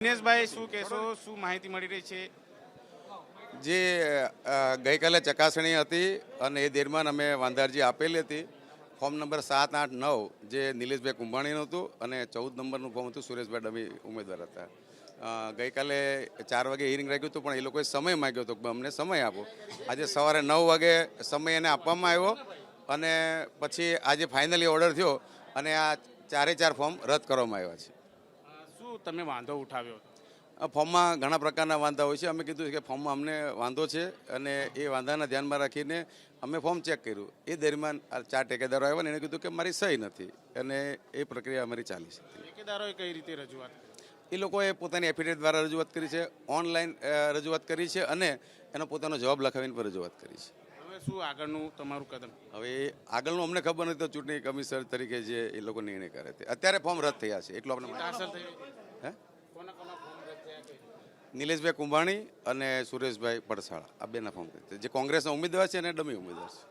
દિનેશભાઈ, શું કહેશો? શું માહિતી મળી રહી છે? જે ગઈકાલે ચકાસણી હતી અને એ દરમિયાન અમે વાંધારજી આપેલી હતી. ફોર્મ નંબર સાત, આઠ, નવ, જે નિલેશભાઈ કુંભાણીનું હતું અને ચૌદ નંબરનું ફોર્મ હતું સુરેશભાઈ ડમી ઉમેદવાર હતા. ગઈકાલે ચાર વાગે હિયરિંગ રાખ્યું હતું, પણ એ લોકોએ સમય માગ્યો હતો કે અમને સમય આપો. આજે સવારે નવ વાગે સમય એને આપવામાં આવ્યો અને પછી આજે ફાઇનલી ઓર્ડર થયો અને આ ચારે ચાર ફોર્મ રદ કરવામાં આવ્યા છે. શું તમે વાંધો ઉઠાવ્યો આ ફોર્મમાં ઘણા પ્રકારના વાંધા હોય છે. અમે કીધું કે ફોર્મમાં અમને વાંધો છે અને એ વાંધાના ધ્યાનમાં રાખીને અમે ફોર્મ ચેક કર્યું. એ દરમિયાન ચાર ટેકેદારો આવ્યા ને એને કીધું કે મારી સહી નથી અને એ પ્રક્રિયા અમારી ચાલી છે. ટેકેદારોએ કઈ રીતે રજૂઆત એ લોકોએ પોતાની એફિડેવિટ દ્વારા રજૂઆત કરી છે ઓનલાઈન રજૂઆત કરી છે અને એનો પોતાનો જવાબ લખાવીને પણ રજૂઆત કરી છે. હવે શું આગળનું તમારું કદમ? હવે આગળનું અમને ખબર નથી તો ચૂંટણી કમિશનર તરીકે જે એ લોકો નિર્ણય કરે છે અત્યારે ફોર્મ રદ થયા છે. એટલું આપણે થઈ હે? નિલેશભાઈ કુંભાણી અને સુરેશભાઈ પડસાળા. આ બેના ફોર્મ જે કોંગ્રેસના ઉમેદવાર છે અને ડમી ઉમેદવાર છે.